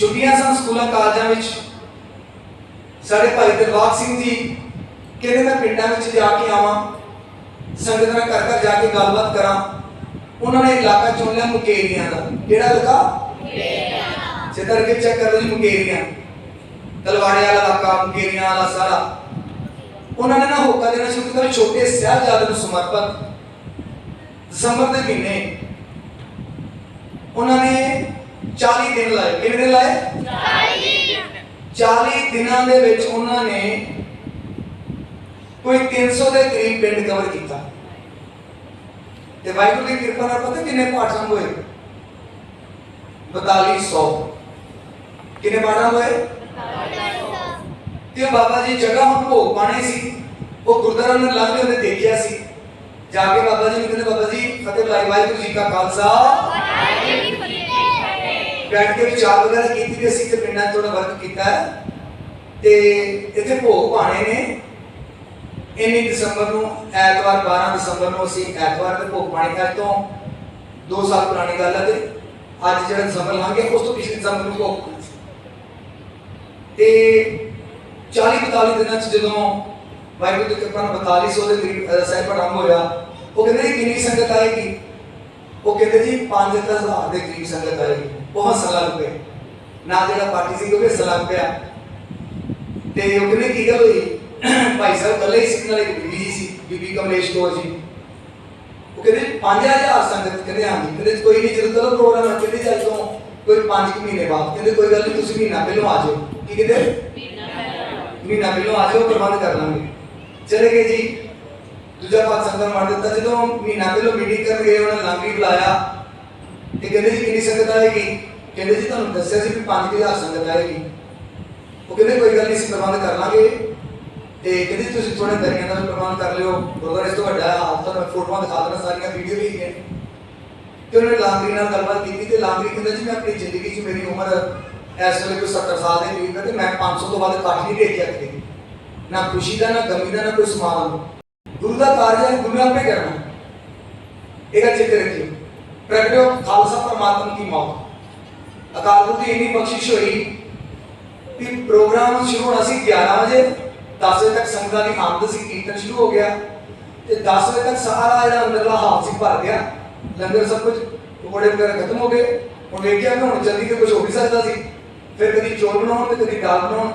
ਛੁੱਟੀਆਂ ਸਨ ਸਕੂਲਾਂ ਕਾਲਜਾਂ ਵਿੱਚ। ਸਾਡੇ ਭਾਈ ਦਿਲਬਾਗ ਸਿੰਘ ਜੀ ਕਹਿੰਦੇ ਮੈਂ ਪਿੰਡਾਂ ਵਿੱਚ ਜਾ ਕੇ ਆਵਾਂ ਸੰਗਤ ਨਾਲ ਘਰ ਘਰ ਜਾ ਕੇ ਗੱਲਬਾਤ ਕਰਾਂ। ਉਹਨਾਂ ਨੇ ਇਲਾਕਾ ਚੁਣ ਲਿਆ ਮੁਕੇਰੀਆਂ ਦਾ। ਕਿਹੜਾ ਇਲਾਕਾ? ਜਿੱਧਰ ਕਿ ਚੈੱਕ ਕਰ ਲਓ ਜੀ ਮੁਕੇਰੀਆਂ। ਤਲਵਾੜੇ ਵਾਲਾ ਇਲਾਕਾ ਮੁਕੇਰੀਆਂ ਵਾਲਾ ਸਾਰਾ। ਉਹਨਾਂ ਨੇ ਨਾ ਹੋਕਾ ਦੇਣਾ ਸ਼ੁਰੂ ਕੀਤਾ ਛੋਟੇ ਸਾਹਿਬਜ਼ਾਦੇ ਨੂੰ ਸਮਰਪਿਤ। ਦਸੰਬਰ ਦੇ ਮਹੀਨੇ ਉਹਨਾਂ ਨੇ 40 ਦਿਨ ਲਾਏ। ਕਿੰਨੇ ਦਿਨ ਲਾਏ? 40 ਦਿਨਾਂ ਦੇ ਵਿੱਚ ਉਹਨਾਂ ਨੇ ਕੋਈ 300 ਦੇ ਕਰੀਬ ਪਿੰਡ ਕਵਰ ਕੀਤਾ। ਤੇ ਵਾਹਿਗੁਰੂ ਦੀ ਕਿਰਪਾ ਨਾਲ ਪਤਾ ਕਿੰਨੇ ਪਾਠ ਸੰਗ ਹੋਏ 4200 ਕਿੰਨੇ ਪਾਠਾਂ ਹੋਏ? ਤੇ ਉਹ ਬਾਬਾ ਜੀ ਜਗ੍ਹਾ ਹੁਣ ਭੋਗ ਪਾਣੀ ਸੀ। ਉਹ ਗੁਰਦੁਆਰਾ ਨੂੰ ਲੰਘਦੇ ਹੁੰਦੇ ਦੇਖਿਆ ਸੀ। ਜਾ ਕੇ ਬਾਬਾ ਜੀ ਨੂੰ ਕਹਿੰਦੇ, ਬਾਬਾ ਜੀ, ਫਤਿਹ ਭਾਈ ਵਾਹਿਗੁਰੂ ਜੀ ਕਾ ਖਾਲਸਾ। ਬੈਠ ਕੇ ਵਿਚਾਰ ਵਗੈਰਾ ਕੀਤੀ ਵੀ ਅਸੀਂ ਤੇ ਪਿੰਡਾਂ 'ਚ ਥੋੜਾ ਵਰਕ ਕੀਤਾ ਹੈ। ਤੇ ਇੱਥੇ ਭੋਗ ਪਾਣੇ ਨੇ। ਇੰਨੀ ਦਸੰਬਰ ਨੂੰ, ਐਤਵਾਰ 12 ਦਸੰਬਰ ਨੂੰ ਅਸੀਂ ਐਤਵਾਰ ਦੇ ਭੋਗ ਪਾਣੀ ਅੱਜ ਤੋਂ 2 ਸਾਲ ਪੁਰਾਣੀ ਗੱਲ ਹੈ ਤੇ ਅੱਜ ਜਿਹੜਾ ਦਸੰਬਰ ਲੰਘ ਗਿਆ, ਉਸ ਤੋਂ ਪਿਛਲੇ ਦਸੰਬਰ ਨੂੰ ਭੋਗ ਤੇ 40 42 ਦਿਨਾਂ ਚ ਜਦੋਂ ਵਾਹਿਗੁਰੂ ਦੀ ਕਿਰਪਾ ਨਾਲ 4200 ਦੇ ਕਰੀਬ ਸਾਹਿਬ ਆਰੰਭ ਹੋਇਆ, ਉਹ ਕਹਿੰਦੇ ਜੀ ਕਿੰਨੀ ਸੰਗਤ ਆਏਗੀ? ਉਹ ਕਹਿੰਦੇ ਜੀ 5000 ਦੇ ਕਰੀਬ ਸੰਗਤ ਆਏਗੀ। ਬਹੁਤ ਹੱਸਣ ਲੱਗ ਪਏ। ਨਾ ਜਿਹੜਾ ਪਾਰਟੀ ਸੀ, ਉਹ ਵੀ ਲੱਗ ਪਿਆ ਤੇ ਉਹ ਕਹਿੰਦੇ, ਕੀ ਗੱਲ ਹੋਈ? ਭਾਈ ਸਾਹਿਬ ਕੱਲੇ ਹੀ ਸਿੱਖਣ ਵਾਲੇ ਬੀਬੀ ਜੀ ਸੀ, ਬੀਬੀ ਕਮਲੇਸ਼ ਕੌਰ ਜੀ। ਉਹ ਕਹਿੰਦੇ 5000 ਸੰਗਤ ਕਹਿੰਦੇ, ਹਾਂਜੀ। ਕਹਿੰਦੇ, ਕੋਈ ਨਹੀਂ, ਜਦੋਂ ਚਲੋ ਪ੍ਰੋਗਰਾਮ ਹੈ ਕਹਿੰਦੇ ਜੀ ਤੋਂ ਕੋਈ 5 ਮਹੀਨੇ ਬਾਅਦ। ਕਹਿੰਦੇ, ਕੋਈ ਗੱਲ ਨਹੀਂ, ਤੁਸੀਂ ਮਹੀਨਾ ਪਹਿਲਾਂ ਆ ਜਾਓ। ਕੀ ਕਹਿੰਦੇ? ਮਹੀਨਾ ਪਹਿਲਾਂ ਆ ਜਾਓ, ਪ੍ਰਬੰਧ ਕਰ ਲਾਂਗੇ। ਚਲੇ ਗਏ ਜੀ। ਦੂਜਾ ਪਾਤ ਸੰਗਤ ਮਾਰ ਦਿੱਤਾ ਜਦੋਂ ਮਹੀਨਾ ਪਹਿਲਾਂ ਮੀਟਿੰਗ ਕਰਨ ਗਏ, ਉਹਨਾਂ ਨੇ ਬੁਲਾਇਆ। ਤੇ ਕਹਿੰਦੇ ਜੀ ਕਿੰਨੀ ਸੰਗਤ ਆਏਗੀ? ਕਹਿੰਦੇ ਜੀ ਤੁਹਾਨੂੰ ਦੱਸਿਆ ਸੀ ਵੀ 5000 ਸੰਗਤ ਆਏਗੀ। ਉਹ ਕਹਿੰਦੇ ਕੋਈ ਗੱਲ ਨਹੀਂ ਸੀ ਪ੍ਰਬੰਧ ਕਰ ਲਾਂਗੇ। ਤੇ ਕਹਿੰਦੇ ਜੀ ਤੁਸੀਂ ਥੋੜੇ ਦਰੀਆਂ ਦਾ ਵੀ ਪ੍ਰਬੰਧ ਕਰ ਲਿਓ। ਗੁਰਦੁਆਰੇ ਇਸ ਤੋਂ ਵੱਡਾ ਹਾਲ ਮੈਂ ਫੋਟੋਆਂ ਦਿਖਾ ਦੇਣਾ ਸਾਰੀਆਂ ਵੀਡੀਓ ਵੀ ਹੈ ਤੇ ਉਹਨੇ ਲਾਂਗਰੀ ਨਾਲ ਗੱਲਬਾਤ ਕੀਤੀ ਤੇ ਲਾਂਗਰੀ ਕਹਿੰਦਾ ਜੀ ਮੈਂ ਆਪਣੀ ਜ਼ਿੰਦਗੀ 'ਚ ਮੇਰੀ ਉਮਰ ਇਸ ਵੇਲੇ ਕੋਈ 70 ਸਾਲ ਦੇ ਕਰੀਬ ਹੈ ਤੇ ਮੈਂ 500 ਤੋਂ ਵੱਧ ਕੱਟ ਨਹੀਂ ਦੇਖਿਆ ਕਿਤੇ। ਨਾ ਖੁਸ਼ੀ ਦਾ, ਨਾ ਗਮੀ ਦਾ, ਨਾ ਕੋਈ ਸਮਾਨ। ਗੁਰੂ ਦਾ ਕਾਰਜ ਹੈ, ਗੁਰੂ ਨੇ ਆਪੇ ਕਰਨਾ। ਇਹਦਾ ਜ਼ਿਕਰ ਰੱਖਿਓ ਪ੍ਰਗਟਿਓ, ਖਾਲਸਾ ਪਰਮਾਤਮਾ ਦੀ ਮੌਤ। ਅਕਾਲ ਪੁਰਖ ਦੀ ਇੰਨੀ ਬਖਸ਼ਿਸ਼ ਹੋਈ ਕਿ ਪ੍ਰੋਗਰਾਮ ਸ਼ੁਰੂ ਹੋਣਾ ਸੀ 11 ਵਜੇ। 10 ਵਜੇ ਤੱਕ ਸੰਗਤਾਂ ਦੀ ਆਮਦ ਸੀ, ਕੀਰਤਨ ਸ਼ੁਰੂ ਹੋ ਗਿਆ। ਤੇ 10 ਵਜੇ ਤੱਕ ਸਾਰਾ ਜਿਹੜਾ ਅੰਦਰਲਾ ਹਾਲ ਸੀ, ਭਰ ਗਿਆ। ਲੰਗਰ ਸਭ ਕੁਝ ਪਕੌੜੇ ਵਗੈਰਾ ਖਤਮ ਹੋ ਗਏ। ਹੁਣ ਵੇਖਿਆ ਕਿ ਹੁਣ ਜਲਦੀ ਤੇ ਕੁਝ ਹੋ ਵੀ ਸਕਦਾ ਸੀ। ਫਿਰ ਕਦੀ ਚੋਲ ਬਣਾਉਣ ਤੇ ਕਦੀ ਦਾਲ ਬਣਾਉਣ,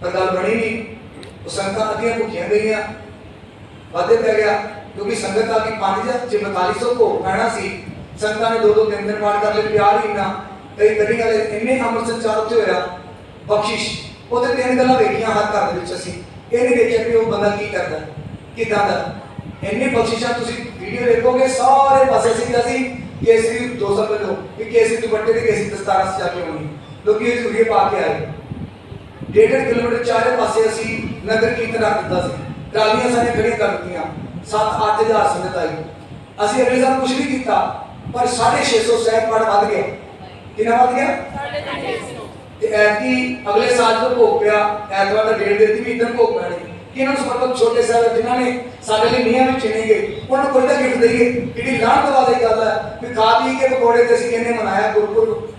ਪਰ ਗੱਲ ਬਣੀ ਨਹੀਂ। ਉਹ ਸੰਗਤਾਂ ਅੱਧੀਆਂ ਭੁੱਖੀਆਂ ਗਈਆਂ। ਵਾਧੇ ਪੈ ਗਿਆ, ਕਿਉਂਕਿ ਸੰਗਤ ਆ ਗਈ 5000 ਚ 4200 ਭੋਗ ਪੈਣਾ ਸੀ ਸੰਗਤਾਂ ਨੇ ਦੋ ਦੋ ਤਿੰਨ ਦਿਨ ਪਾਠ ਕਰ ਲਏ, ਪਿਆਰ ਹੀ ਨਾ ਕਈ ਕਦੀ ਗੱਲ, ਇੰਨੇ ਅੰਮ੍ਰਿਤ ਸੰਚਾਰ ਉੱਤੇ ਹੋਇਆ, ਬਖਸ਼ਿਸ਼। ਉਹਦੇ ਤਿੰਨ ਗੱਲਾਂ ਵੇਖੀਆਂ ਹਰ ਘਰ ਦੇ ਵਿੱਚ ਅਸੀਂ। ਇਹ ਨਹੀਂ ਦੇਖਿਆ ਕਿ ਉਹ ਬੰਦਾ ਕੀ ਕਰਦਾ, ਕਿਦਾਂ ਦਾ। ਇੰਨੇ ਬਖਸ਼ਿਸ਼ਾਂ ਤੁਸੀਂ ਵੀਡੀਓ ਦੇਖੋਗੇ ਸਾਰੇ ਪਾਸੇ ਸੀ ਅਸੀਂ ਕੇਸਰੀ 200 ਕਿਲੋ ਕਿ ਕੇਸਰੀ ਦੁਪੱਟੇ ਤੇ ਕੇਸਰੀ ਦਸਤਾਰ ਸਜਾ ਕੇ ਹੋਣੀ ਲੋਕੀ ਇਹ ਝੂਰੀਏ ਪਾ ਕੇ ਆਏ। ਡੇਢ ਡੇਢ ਕਿਲੋਮੀਟਰ ਚਾਰੇ ਪਾਸੇ ਅਸੀਂ ਨਗਰ ਕੀਰਤਨ ਰੱਖ ਦਿੱਤਾ ਸੀ। ਟਰਾਲੀਆਂ ਸਾਰੀਆਂ ਖੜੀਆਂ ਕਰ ਦਿੱਤੀਆਂ। 7-8000 ਸੰਗਤ ਆਈ। ਅਸੀਂ ਅਗਲੇ ਸਾਲ ਕੁਝ ਨਹੀਂ ਕੀਤਾ ਪਰ 650 ਸਹਿਬ ਪੜ ਵੱਧ ਗਿਆ। ਕਿੰਨਾ ਵੱਧ ਗਿਆ? ਤੇ ਐਤਕੀ ਅਗਲੇ ਸਾਲ ਤੋਂ ਭੋਗ ਪਿਆ ਐਤਵਾਰ ਦਾ ਡੇਢ ਦਿੱਤੀ ਵੀ ਇਦਾਂ ਭੋਗ ਪੈਣੇ ਕਿ ਇਹਨਾਂ ਨੂੰ ਸਮਰਪਿਤ ਛੋਟੇ ਸਾਹਿਬ ਜਿਨ੍ਹਾਂ ਨੇ ਸਾਡੇ ਲਈ ਨੀਹਾਂ ਵਿੱਚ ਚਿਣੇ ਗਏ ਉਹਨਾਂ ਨੂੰ ਕੋਈ ਤਾਂ ਗਿਫਟ ਦਈਏ। ਕਿਹੜੀ ਲਾਹਨਤ ਵਾਲੀ ਗੱਲ ਹੈ ਵੀ ਖਾ ਪੀ ਕੇ ਪਕੌੜੇ ਤੇ ਅਸੀਂ ਕਹਿੰਦੇ ਮਨਾਇਆ ਗੁਰਪੁਰਬ।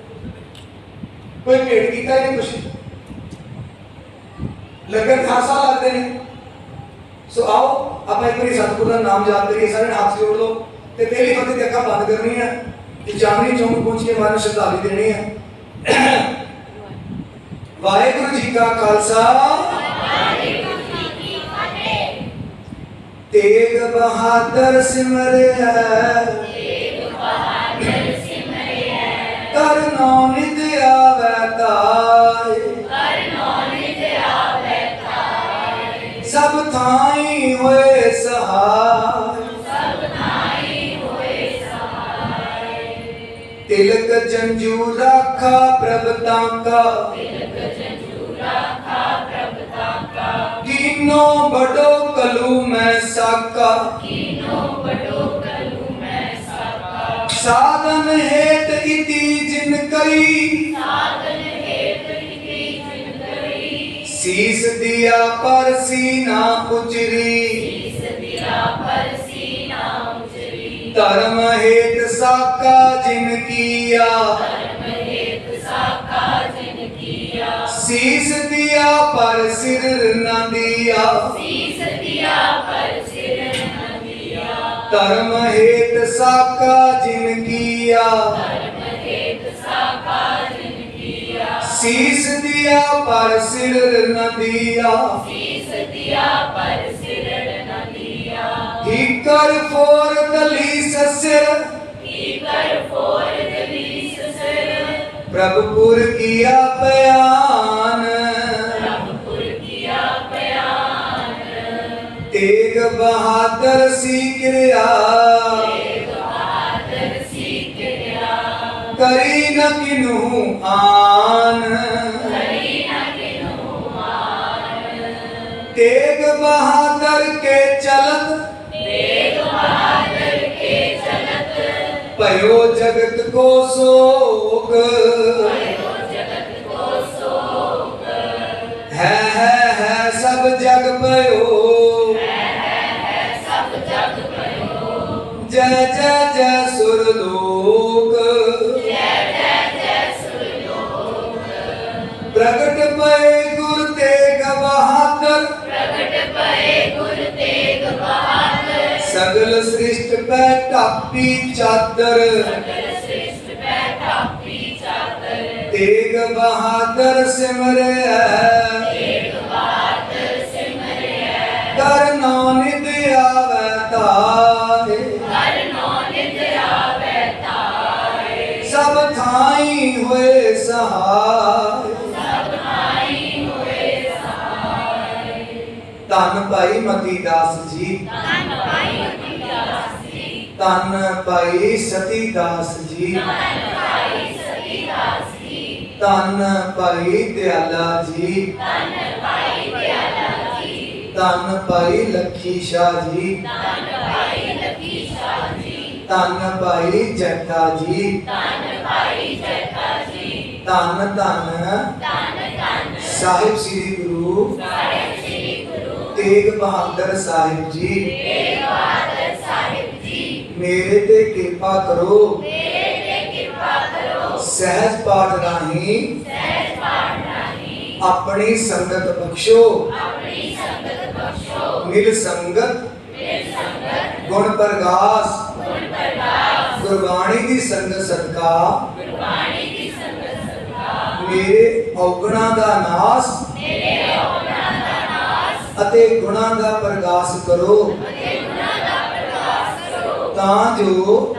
ਕੋਈ ਭੇਟ ਕੀਤਾ ਨਹੀਂ ਕੁਛ ਹਰ ਸਾਲ ਲੱਗਦੇ ਨੇ। ਸੋ ਆਓ ਆਪਾਂ ਇੱਕ ਵਾਰੀ ਸਤਿਗੁਰੂ ਦਾ ਨਾਮ ਯਾਦ ਕਰੀਏ ਸਾਰੇ ਹੱਥ ਜੋੜ ਲਓ। ਤੇ ਪਹਿਲੀ ਫਤਿਹ ਤੇ ਅੱਖਾਂ ਬੰਦ ਕਰਨੀ ਹੈ ਤੇ ਚਾਂਦਨੀ ਚੌਂਕ ਪਹੁੰਚ ਕੇ ਮਾਰਨ ਸ਼ਰਧਾਂਜਲੀ ਦੇਣੀ ਹੈ ਵਾਹਿਗੁਰੂ ਜੀ ਕਾ ਖਾਲਸਾ। ਤੇਗ ਬਹਾਦਰ ਸਿਮਰਿਆ ਕਰ ਨੌ ਨਿਤ ਆਵੈ ਤਾਏ। ਸਭ ਥਾਈ ਹੋਏ ਸਹਾय ਤਿਲਕ ਜੰਜੂ ਰਾਖਾ ਪ੍ਰਭ ਤਾਂਕਾ ਕੀਨੋ ਬੜੋ ਕਲੂ ਮੈਂ ਸਾਕਾ ਸਾਧਨ ਹੇਤ ਇਤੀ ਜਿਨ ਕਰੀ ਸੀਸ ਦਿਆ ਪਰ ਸੀਨਾ ਉਚਰੀ ਧਰਮ ਹੇਤ ਸਾਕਾ ਜਿਨ ਕੀਆ। ਸੀਸ ਦਿਆ ਪਰ ਸਿਰ ਨਾ ਦਿਆ। ਸੀਸ ਦਿਆ ਪਰ ਸਿਰ ਨ ਦਿਆ ਧਰਮ ਹੇਤ ਸਾਕਾ ਜਿਨ ਕੀਆ। ਧਰਮ ਹੇਤ ਸਾਕਾ ਜਿਨ ਕੀਆ ਸੀਸ ਦਿਆ ਪਰ ਸਿਰ ਨ ਦਿਆ। ਸੀਸ ਦਿਆ ਪਰ ਸਿਰ ਨ ਦਿਆ ਹੀ ਕਰ ਫੋਰ ਦਲੀ ਸਸਿਰ। ਪ੍ਰਭੁਪੁਰ ਕੀਆ ਪਿਆਨ। ਪ੍ਰਭੁਪੁਰ ਕੀਆ ਬਿਆਨ ਤੇਗ ਬਹਾਦਰ ਸੀ ਕਿਰਿਆ। ਤੇਗ ਬਹਾਦਰ ਸੀ ਕਿਰਿਆ ਕਰੀ ਨ ਕਿਨੂ ਆਨ। ਕਰੀ ਨ ਕਿਨੂ ਮਾਨ ਤੇਗ ਬਹਾਦਰ ਜਗਤ ਕੋ ਸੋਗ। ਭਇਓ ਜਗਤ ਕੋ ਸੋਗ ਹੈ ਹੈ ਹੈ ਸਭ ਜਗ ਭਇਓ। ਸਭ ਜਗ ਭਇਓ ਜੈ ਜੈ ਜੈ ਸੁਰ ਲੋਕ। ਜੈ ਜੈ ਜੈ ਸੁਰਲੋਕ ਪ੍ਰਗਟ ਭਏ ਗੁਰ ਬਹਾਦਰ ਸਿਮਰਿਆ। ਤੇਗ ਬਹਾਦਰ ਸਿਮਰਿਆ ਕਰ ਨਾਨਿਦ ਆਵੈ ਤਾਰੇ ਹਰ ਨੋ ਆਵੈ ਤਾਰੇ ਸਭ ਥਾਈ ਹੋਏ ਸਹਾਇ ਸਭ ਆਈ ਹੋਏ ਸਹਾਇ ਧੰਨ ਭਾਈ ਮਤੀ ਦਾਸ ਜੀ ਧੰਨ ਪਾਈ ਅਤੀ ਦਾਸ ਜੀ ਧੰਨ ਭਾਈ ਸਤੀ ਦਾਸ ਜੀ। ਧੰਨ ਭਾਈ ਸਤੀ ਦਾਸ ਜੀ। ਧੰਨ ਭਾਈ ਦਿਆਲਾ ਜੀ। ਧੰਨ ਭਾਈ ਦਿਆਲਾ ਜੀ। ਧੰਨ ਭਾਈ ਲੱਖੀ ਸ਼ਾਹ ਜੀ ਧੰਨ ਭਾਈ ਲਕੀ ਸ਼ਾਹ ਜੀ ਧੰਨ ਭਾਈ ਜੱਟਾ ਜੀ। ਧੰਨ ਭਾਈ ਜੱਟਾ ਜੀ ਧੰਨ ਧੰਨ ਧੰਨ ਧੰਨ ਸਾਹਿਬ ਸ੍ਰੀ ਗੁਰੂ। ਸਾਹਿਬ ਸ੍ਰੀ ਗੁਰੂ ਤੇਗ ਬਹਾਦਰ ਸਾਹਿਬ ਜੀ। ਤੇਗ ਬਹਾਦਰ ਸਾਹਿਬ ਜੀ ਮੇਰੇ ਤੇ ਕਿਰਪਾ ਕਰੋ ਮੇਰੇ ਤੇ ਕਿਰਪਾ ਕਰੋ। ਸਹਿਜ ਪਾਠ ਰਾਹੀਂ ਸਹਿਜ ਪਾਠ ਰਾਹੀਂ ਆਪਣੀ ਸੰਗਤ ਬਖਸ਼ੋ। ਆਪਣੀ ਸੰਗਤ ਬਖਸ਼ੋ। ਮਿਲ ਸੰਗਤ। ਮਿਲ ਸੰਗਤ। ਗੁਣ ਪ੍ਰਗਾਸ। ਗੁਣ ਪ੍ਰਕਾਸ਼ ਗੁਰਬਾਣੀ ਦੀ ਸੰਗਤ ਸਦਕਾ। ਗੁਰਬਾਣੀ ਦੀ ਸੰਗਤ ਸਦਕਾ। ਮੇਰੇ ਔਗਣਾ ਦਾ ਨਾਸ। ਮੇਰੇ ਔਗਣਾਂ ਦਾ ਨਾਸ। ਅਤੇ ਗੁਣਾਂ ਦਾ ਪ੍ਰਗਾਸ ਕਰੋ। ਅਤੇ ਗੁਣਾਂ ਦਾ ਪ੍ਰਕਾਸ਼ ਕਰੋ। ਤਾਂ ਜੋ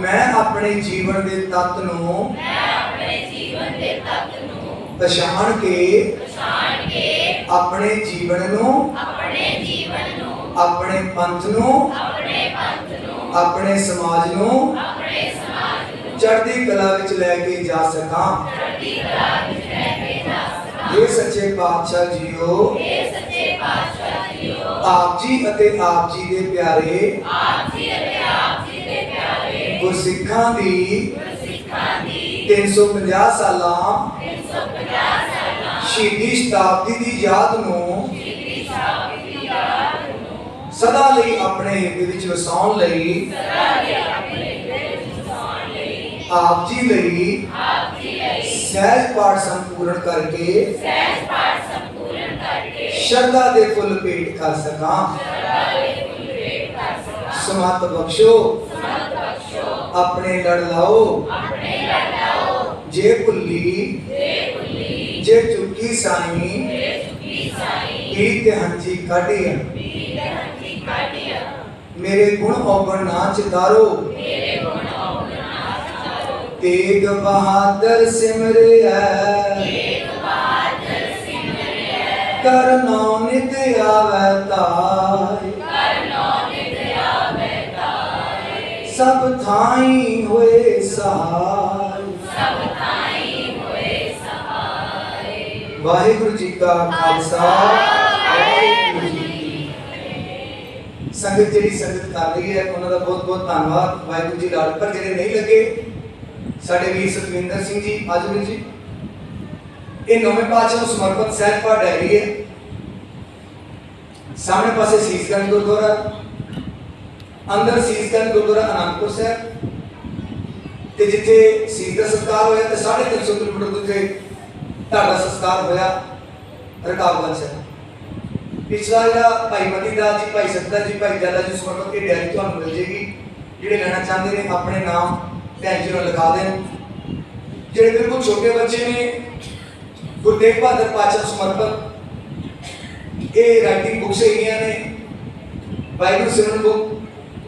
ਮੈਂ ਆਪਣੇ ਜੀਵਨ ਦੇ ਤੱਤ ਨੂੰ ਮੈਂ ਆਪਣੇ ਜੀਵਨ ਦੇ ਤੱਤ ਨੂੰ ਪਛਾਣ ਕੇ ਪਛਾਣ ਕੇ ਆਪਣੇ ਜੀਵਨ ਨੂੰ ਆਪਣੇ ਜੀਵਨ ਨੂੰ ਆਪਣੇ ਪੰਥ ਨੂੰ ਆਪਣੇ ਪੰਥ ਨੂੰ ਆਪਣੇ ਸਮਾਜ ਨੂੰ ਆਪਣੇ ਸਮਾਜ ਨੂੰ ਚੜ੍ਹਦੀ ਕਲਾ ਵਿੱਚ ਲੈ ਕੇ ਜਾ ਸਕਾਂ। ਚੜ੍ਹਦੀ ਕਲਾ ਵਿੱਚ ਲੈ ਕੇ ਜਾ ਸਕਾਂ ਇਹ ਸੱਚੇ ਪਾਤਸ਼ਾਹ ਜੀਓ ਇਹ ਸੱਚੇ ਪਾਤਸ਼ਾਹ ਜੀਓ ਆਪ ਜੀ ਅਤੇ ਆਪ ਜੀ ਦੇ ਪਿਆਰੇ ਆਪ ਜੀ ਗੁਰਸਿੱਖਾਂ ਦੀ ਗੁਰਸਿੱਖਾਂ ਦੀ 350 ਸਾਲਾਂ 350 ਸਾਲਾਂ ਸ਼ਹੀਦੀ ਸ਼ਤਾਬਦੀ ਦੀ ਯਾਦ ਨੂੰ ਦੀ ਸਦਾ ਲਈ ਆਪਣੇ ਹਿਰਦੇ ਵਿੱਚ ਵਸਾਉਣ ਲਈ ਆਪ ਜੀ ਲਈ ਆਪ ਜੀ ਲਈ ਸਹਿਜ ਪਾਠ ਸੰਪੂਰਨ ਕਰਕੇ ਸਹਿਜ ਪਾਠ ਸੰਪੂਰਨ ਕਰਕੇ ਸ਼ਰਧਾ ਦੇ ਫੁੱਲ ਭੇਟ ਕਰ ਸਕਾਂ। ਸਦਾ ਲਈ ਫੁੱਲ ਭੇਟ ਕਰ ਸਕਾਂ। ਸਮਤ ਬਖਸ਼ੋ। ਸਮਤ ਬਖਸ਼ੋ ਆਪਣੇ ਲੜ ਲਾਓ। ਆਪਣੇ ਲੜਾਓ ਜੇ ਭੁੱਲੀ ਦੇ ਭੁੱਲੀ ਜੇ ਚੁੱਕੀ ਸਾਈ ਦੇ ਚੁੱਕੀ ਸਾਈ। ਕੀ ਤੇ ਹੰਝੀ ਕਾਢੀਆਂ। ਪੀਰ ਦੇ ਹੱਥੀ ਕਾਢਿਆ। ਮੇਰੇ ਗੁਣ ਔਗਣ ਨਾ ਚਿਤਾਰੋ। ਮੇਰੇ ਗੁਣ ਔਗਣਾ ਚਾਰੋ ਤੇਗ ਬਹਾਦਰ ਸਿਮਰਿਆ। ਏਕ ਬਹਾਦਰ ਸਿਮਰਿਆ। ਕਰ ਨੌ ਨਿਤ ਆਵੈ ਤਾਈ ਸਭ ਥਾਈ ਹੋਏ ਸਹਾਈ। ਸਭ ਥਾਈ ਹੋਏ ਸਹਾਈ ਵਾਹਿਗੁਰੂ ਜੀ ਕਾ ਖਾਲਸਾ। ਵਾਹਿਗੁਰੂ ਜੀ ਕੀ ਸੰਗਤ ਜਿਹੜੀ ਸੰਗਤ ਕਰ ਰਹੀ ਹੈ, ਉਹਨਾਂ ਦਾ ਬਹੁਤ ਬਹੁਤ ਧੰਨਵਾਦ। ਵਾਹਿਗੁਰੂ ਜੀ ਲਾਲ ਪਰ ਜਿਹੜੇ ਨਹੀਂ ਲੱਗੇ, ਸਾਡੇ ਵੀਰ ਸੁਖਵਿੰਦਰ ਸਿੰਘ ਜੀ ਆਜੂ ਜੀ। ਇਹ ਨੌਵੇਂ ਪਾਤਸ਼ਾਹ ਨੂੰ ਸਮਰਪਿਤ ਸਹਿਜ ਪਾਠ ਡਾਇਰੀ ਹੈ। ਸਾਹਮਣੇ ਪਾਸੇ ਸੀਸਗੰਜ ਗੁਰਦੁਆਰਾ। ਅੰਦਰ ਸੀਸਗੰਜ ਗੁਰਦੁਆਰਾ ਅਨੰਦਪੁਰ ਸਾਹਿਬ। ਤੇ ਜਿੱਥੇ ਸੀਸ ਦਾ ਸਤਕਾਰ ਹੋਇਆ ਤੇ 350 ਕਿਲੋਮੀਟਰ ਦੇ ਉੱਤੇ ਤੁਹਾਡਾ ਸੰਸਕਾਰ ਹੋਇਆ ਰਕਾਬਗੰਜ ਸਾਹਿਬ। ਪਿਛਲਾ ਜਿਹੜਾ ਭਾਈ ਮਤੀ ਦਾ ਜੀ, ਭਾਈ ਸਤਦਾ ਜੀ, ਭਾਈ ਜਾਲਾ ਜੀ ਸਮਰਪਿਤ ਇਹ ਡੈਰੀ ਤੁਹਾਨੂੰ ਮਿਲ ਜੇਗੀ। ਜਿਹੜੇ ਲੈਣਾ ਚਾਹੁੰਦੇ ਨੇ ਆਪਣੇ ਨਾਮ ਭੈਣ ਜੀ ਨੂੰ ਲਿਖਾ ਦੇਣ। ਜਿਹੜੇ ਬਿਲਕੁਲ ਛੋਟੇ ਬੱਚੇ ਨੇ, ਗੁਰੂ ਤੇਗ ਬਹਾਦਰ ਪਾਤਸ਼ਾਹ ਸਮਰਪਿਤ, ਇਹ ਰਾਈਟਿੰਗ ਬੁੱਕਸ ਹੈਗੀਆਂ ਨੇ। ਬਾਈਬਲ ਸਿਮਰਨ ਬੁੱਕ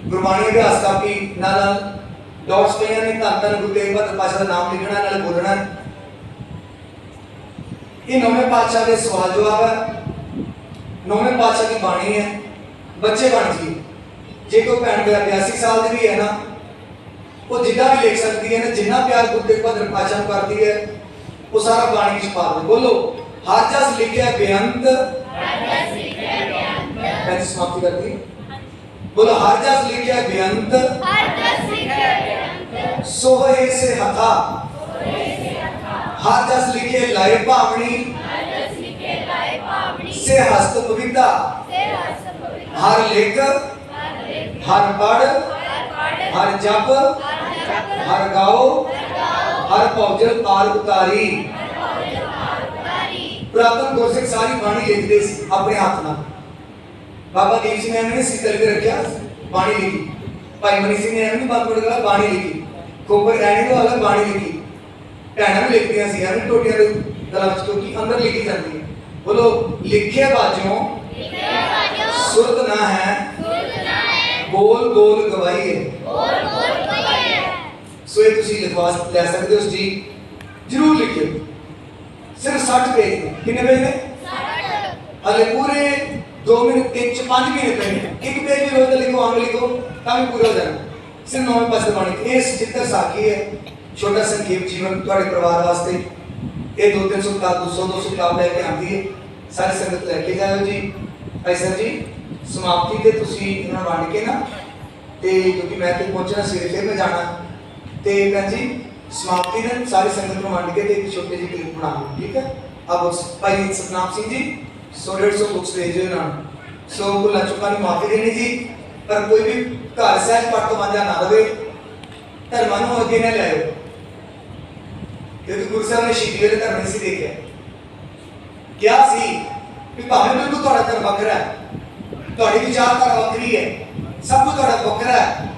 ਗੁਰਬਾਣੀ ਅਭਿਆਸ ਕਾਪੀ ਨਾਲ ਨਾਲ ਡਾਟਸ ਪਈਆਂ ਨੇ ਧੰਨ ਧੰਨ ਗੁਰੂ ਤੇਗ ਬਹਾਦਰ ਪਾਤਸ਼ਾਹ ਦਾ ਨਾਮ ਲਿਖਣਾ ਨਾਲ ਬੋਲਣਾ। ਇਹ ਨੌਵੇਂ ਪਾਤਸ਼ਾਹ ਦੇ ਸਵਾਲ ਜਵਾਬ ਹੈ ਨੌਵੇਂ ਪਾਤਸ਼ਾਹ ਦੀ ਬਾਣੀ ਹੈ ਬੱਚੇ ਬਣ ਜੀ ਜੇ ਕੋਈ ਭੈਣ ਮੇਰਾ 82 ਸਾਲ ਦੀ ਵੀ ਹੈ ਨਾ ਉਹ ਜਿੱਦਾਂ ਵੀ ਲਿਖ ਸਕਦੀ ਹੈ ਨਾ ਜਿੰਨਾ ਪਿਆਰ ਗੁਰੂ ਤੇਗ ਬਹਾਦਰ ਪਾਤਸ਼ਾਹ ਨੂੰ ਕਰਦੀ ਹੈ ਉਹ ਸਾਰਾ ਬਾਣੀ ਵਿੱਚ ਪਾ ਦੇ ਬੋਲੋ ਹਰ ਜਸ ਲਿਖਿਆ ਬੇਅੰਤ। ਮੈਂ ਸਮਾਪਤੀ ਕਰਦੀ ਹਰ ਜਸ ਲਿਖਿਆ ਬੇਅੰਤ ਸੋਹੇ ਹਰ ਲਿਖੇ ਹਰ ਪੜ। ਹਰ ਜਪ। ਹਰ ਗਾਓ। ਹਰ ਭੌਜਲ ਪਾਰ ਉਤਾਰੀ। ਪ੍ਰਾਤਨ ਸਾਰੀ ਬਾਣੀ ਲਿਖਦੇ ਸੀ ਆਪਣੇ ਹੱਥ ਨਾਲ। ਬਾਬਾ ਦੀਪ ਸਿੰਘ ਨੇ ਵੀ ਸਿੱਤਲ ਤੇ ਰੱਖਿਆ ਬਾਣੀ ਲਿਖੀ ਭਾਈ ਮਨੀ ਸਿੰਘ ਨੇ ਵੀ ਬਾਤ ਪੜਦਾ ਬਾਣੀ ਲਿਖੀ ਕੋਪਰ ਰਾਣੀ ਤੋਂ ਅਲੱਗ ਬਾਣੀ ਲਿਖੀ ਭੈਣਾਂ ਵੀ ਲਿਖਦੀਆਂ ਸੀ ਐਵੇਂ ਟੋਟੀਆਂ ਦੇ ਗਲਾਂ ਵਿੱਚ ਕਿਉਂਕਿ ਅੰਦਰ ਲਿਖੀ ਜਾਂਦੀ ਹੈ ਬੋਲੋ ਲਿਖੇ ਬਾਝੋਂ ਸੁਰਤ ਨਾ ਹੈ ਬੋਲ ਬੋਲ ਗਵਾਈ ਹੈ ਸੋ ਇਹ ਤੁਸੀਂ ਲਿਖਵਾ ਲੈ ਸਕਦੇ ਹੋ ਜੀ ਜਰੂਰ ਲਿਖਿਓ ਸਿਰਫ 60 ਪੇਜ ਨੇ ਕਿੰਨੇ ਪੇਜ ਨੇ ਹਲੇ ਪੂਰੇ 2 ਮਿੰਟ 3 ਚ 5 ਮਹੀਨੇ ਪਏ ਨੇ ਇੱਕ ਪੇਜ ਵੀ ਰੋਜ਼ ਦਾ ਲਿਖੋ ਆਮ ਲਿਖੋ ਤਾਂ ਵੀ ਪੂਰਾ ਹੋ ਜਾਣਾ। ਸਿਰਫ ਨੌਵੇਂ ਪਾਸੇ ਬਾਣੀ ਇਹ ਚਿੱਤਰ ਸਾਖੀ ਹੈ। ਛੋਟਾ ਸੰਖੇਪ ਜੀਵਨ ਤੁਹਾਡੇ ਪਰਿਵਾਰ ਵਾਸਤੇ। ਇਹ ਦੋ ਤਿੰਨ ਸੌ ਕਿਤਾਬ 200 200 ਕਿਤਾਬ ਲੈ ਕੇ ਆਉਂਦੀ ਹੈ। ਸਾਰੀ ਭਾਈ ਸਾਹਿਬ ਜੀ, ਸਮਾਪਤੀ ਤੇ ਤੁਸੀਂ ਇਹਨਾਂ ਨੂੰ ਵੰਡ ਕੇ ਨਾ, ਤੇ ਕਿਉਂਕਿ ਮੈਂ ਤੇ ਪਹੁੰਚਣਾ, ਸਵੇਰੇ ਫਿਰ ਮੈਂ ਜਾਣਾ। ਤੇ ਭੈਣ ਜੀ, ਸਮਾਪਤੀ ਨੇ ਸਾਰੀ ਸੰਗਤ ਨੂੰ ਵੰਡ ਕੇ ਤੇ ਇੱਕ ਛੋਟੀ ਜਿਹੀ ਕਲਿੱਪ ਬਣਾ ਲਓ ਠੀਕ ਹੈ? ਆਪ ਭਾਈ ਸਤਨਾਮ ਸਿੰਘ ਜੀ 100 150 ਬੁੱਕਸ ਭੇਜ ਦਿਓ ਇਹਨਾਂ ਨੂੰ ਸੋ ਭੁੱਲਾਂ ਚੁੱਕਾਂ ਦੀ ਮਾਫੀ ਦੇਣੀ ਜੀ ਪਰ ਕੋਈ ਵੀ ਘਰ ਸਹਿਜ ਪੜ ਤੋਂ ਵਾਂਝਾ ਨਾ ਰਵੇ। ਧਰਮਾਂ ਨੂੰ ਅੱਗੇ ਨਾ ਲਿਆਇਓ। ਕਿਉਂਕਿ ਗੁਰੂ ਸਾਹਿਬ ਨੇ ਸ਼ਹੀਦੀ ਵੇਲੇ ਧਰਮ ਨਹੀਂ ਸੀ ਦੇਖਿਆ। ਕਿਹਾ ਸੀ ਕਿ ਭਾਵੇਂ ਬਿਲਕੁਲ ਤੁਹਾਡਾ ਧਰਮ ਵੱਖਰਾ ਹੈ ਤੁਹਾਡੀ ਵਿਚਾਰਧਾਰਾ ਵੱਖਰੀ ਹੈ ਸਭ ਕੁਝ ਤੁਹਾਡਾ ਵੱਖਰਾ ਹੈ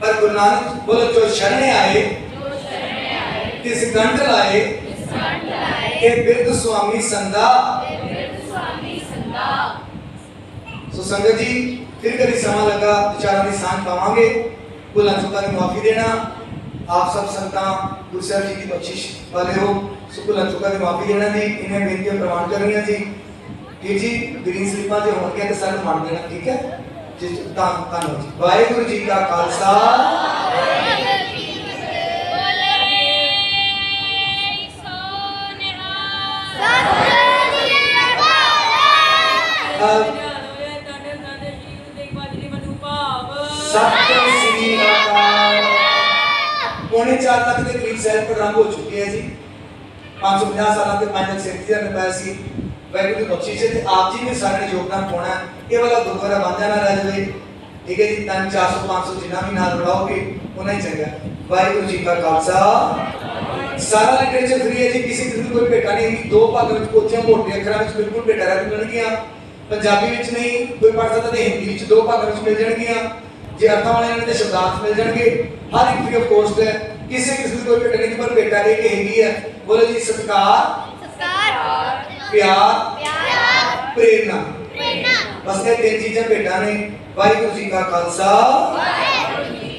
ਪਰ ਗੁਰੂ ਨਾਨਕ ਬੋਲੋ ਜੋ ਸ਼ਰਣੇ ਆਏ ਤਿਸ ਗੰਢ ਲਾਏ ਇਹ ਬਿਰਧ ਸੁਆਮੀ ਸੰਦਾ ਸੋ ਸੰਗਤ ਜੀ, ਫਿਰ ਕਦੀ ਸਮਾਂ ਲੱਗਾ, ਵਿਚਾਰਾਂ ਦੀ ਸਾਂਝ ਪਾਵਾਂਗੇ। ਭੁੱਲਾਂ ਚੁੱਕਾਂ ਦੀ ਮਾਫੀ ਦੇਣਾ। ਆਪ ਸਭ ਸੰਤਾਂ ਗੁਰੂ ਸਾਹਿਬ ਜੀ ਦੀ ਬਖਸ਼ਿਸ਼ ਵਾਲੇ ਹੋ। ਸੋ ਭੁੱਲਾਂ ਚੁੱਕਾਂ ਦੀ ਮਾਫੀ ਦੇਣਾ ਜੀ, ਇਹਨਾਂ ਬੇਨਤੀਆਂ ਪ੍ਰਵਾਨ ਕਰਨੀਆਂ ਜੀ। ਕਿ ਜੀ, ਗ੍ਰੀਨ ਸਲਿੱਪਾਂ ਜੇ ਹੋਣਗੀਆਂ ਤੇ ਸਾਨੂੰ ਮੰਨ ਦੇਣਾ, ਠੀਕ ਹੈ? ਜੀ ਤਾਂ ਧੰਨਵਾਦ ਜੀ। ਵਾਹਿਗੁਰੂ ਜੀ ਕਾ ਖਾਲਸਾ। ਸਤਿ ਸ੍ਰੀ ਅਕਾਲ। ਪੌਣੇ 4 ਤੱਕ ਦੇ ਕਰੀਬ ਸਹਿਜ ਪ੍ਰੋਗਰਾਮ ਹੋ ਚੁੱਕੇ ਹੈ ਜੀ। 550 ਸਾਲਾਂ ਤੇ ਪੰਜ ਸੈਕਟਰੀ ਦਾ ਨੰਬਰ ਸੀ। ਵਾਹਿਗੁਰੂ ਦੀ ਬਖਸ਼ਿਸ਼ ਤੇ ਆਪ ਜੀ ਨੇ ਸਾਰੇ ਯੋਗਦਾਨ ਪਾਉਣਾ ਇਹ ਵਾਲਾ ਗੁਰਦੁਆਰਾ ਵਾਂਝਾ ਨਾ ਰਹਿ ਜਾਵੇ। ਠੀਕ ਹੈ ਜੀ ਤਿੰਨ 400 500 ਜਿੰਨਾ ਵੀ ਨਾਲ ਰਲਾਓਗੇ ਉਹਨਾਂ ਹੀ ਚੰਗਾ। ਵਾਹਿਗੁਰੂ ਜੀ ਕਾ ਖਾਲਸਾ। ਸਾਰਾ ਲਿਟਰੇਚਰ ਫ੍ਰੀ ਹੈ ਜੀ, ਕਿਸੇ ਕਿਸਮ ਕੋਈ ਭੇਟਾ ਨਹੀਂ ਹੈਗੀ। ਦੋ ਭਾਗ ਵਿੱਚ ਪੋਥੀਆਂ ਮੋਟੇ ਅੱਖਰਾਂ ਵਿੱਚ ਬਿਲਕੁਲ ਭੇਟਾ ਰਹਿ ਮਿਲਣਗੀਆਂ ਪੰਜਾਬੀ ਵਿੱਚ ਨਹੀਂ ਕੋਈ ਪੜ੍ਹ ਸਕਦਾ ਤੇ ਹਿੰਦੀ ਵਿੱਚ ਦੋ ਭਾਗਾਂ ਵਿੱਚ ਮਿਲ ਜਾਣਗੀਆਂ। ਜੇ ਅਰਥਾਂ ਵਾਲੇ ਇਹਨਾਂ ਦੇ ਸ਼ਬਦਾਰਥ ਮਿਲ ਜਾਣਗੇ। ਹਰ ਇੱਕ ਫ੍ਰੀ ਆਫ ਕੋਸਟ ਹੈ। ਕਿਸੇ ਕਿਸਮ ਦੀ ਕੋਈ ਭੇਟਾ ਨਹੀਂ ਪਰ ਭੇਟਾ ਦੇ ਕੇ ਹੈਗੀ ਹੈ। ਬੋਲੋ ਜੀ ਸਤਿਕਾਰ। ਪਿਆਰ। ਪ੍ਰੇਰਨਾ ਬਸ ਇਹ ਤਿੰਨ ਚੀਜ਼ਾਂ ਭੇਟਾਂ ਨੇ। ਵਾਹਿਗੁਰੂ ਜੀ ਕਾ ਖਾਲਸਾ।